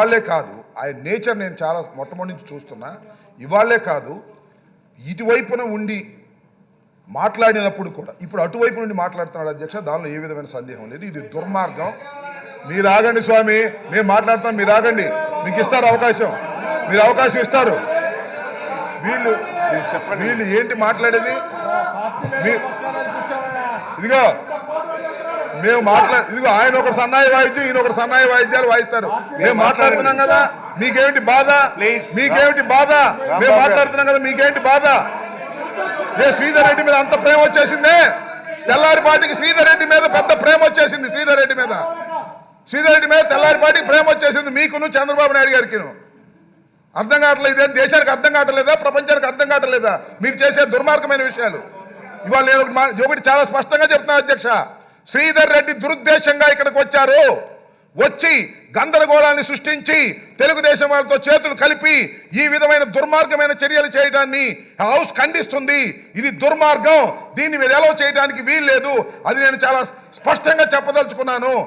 ఇవాళ్ళే కాదు ఆయన నేచర్ నేను చాలా మొట్టమొదటి నుంచి చూస్తున్నా ఇవాళ్ళే కాదు ఇటువైపున ఉండి మాట్లాడినప్పుడు కూడా ఇప్పుడు అటువైపు నుండి మాట్లాడుతున్నాడు అధ్యక్ష దానిలో ఏ విధమైన సందేహం లేదు. ఇది దుర్మార్గం. మీరు ఆగండి స్వామి మేము మాట్లాడతాం మీరు ఆగండి. మీకు ఇస్తారు అవకాశం. మీరు అవకాశం ఇస్తారు. వీళ్ళు వీళ్ళు ఏంటి మాట్లాడేది? ఇదిగో మేము మాట్లా ఇదిగో ఆయన ఒక సన్నాయి వాయిద్యం ఈయన ఒక సన్నాయి వాయిద్యాలు వాయిస్తారు. మేము మాట్లాడుతున్నాం కదా మీకేమిటి బాధ. మీకేమిటి బాధ? మేము మాట్లాడుతున్నాం కదా మీకేంటి బాధ? ఏ శ్రీధర్ రెడ్డి మీద అంత ప్రేమ వచ్చేసిందే? తెల్లారిపాటికి శ్రీధర్ రెడ్డి మీద పెద్ద ప్రేమ వచ్చేసింది శ్రీధర్ రెడ్డి మీద. శ్రీధర్ రెడ్డి మీద తెల్లారిపాటికి ప్రేమ వచ్చేసింది మీకును చంద్రబాబు నాయుడు గారికిను అర్థం కావట్లేదు ఇదేం దేశానికి అర్థం కావట్లేదా ప్రపంచానికి అర్థం కావట్లేదా? మీరు చేసే దుర్మార్గమైన విషయాలు. ఇవాళ నేను ఒకటి చాలా స్పష్టంగా చెప్తున్నా అధ్యక్ష. శ్రీధర్ రెడ్డి దురుద్దేశంగా ఇక్కడికి వచ్చారు. వచ్చి గందరగోళాన్ని సృష్టించి తెలుగుదేశం వాళ్ళతో చేతులు కలిపి ఈ విధమైన దుర్మార్గమైన చర్యలు చేయడాన్ని హౌస్ ఖండిస్తుంది. ఇది దుర్మార్గం. దీన్ని మీరు ఎలా చేయడానికి వీల్లేదు. అది నేను చాలా స్పష్టంగా చెప్పదలుచుకున్నాను.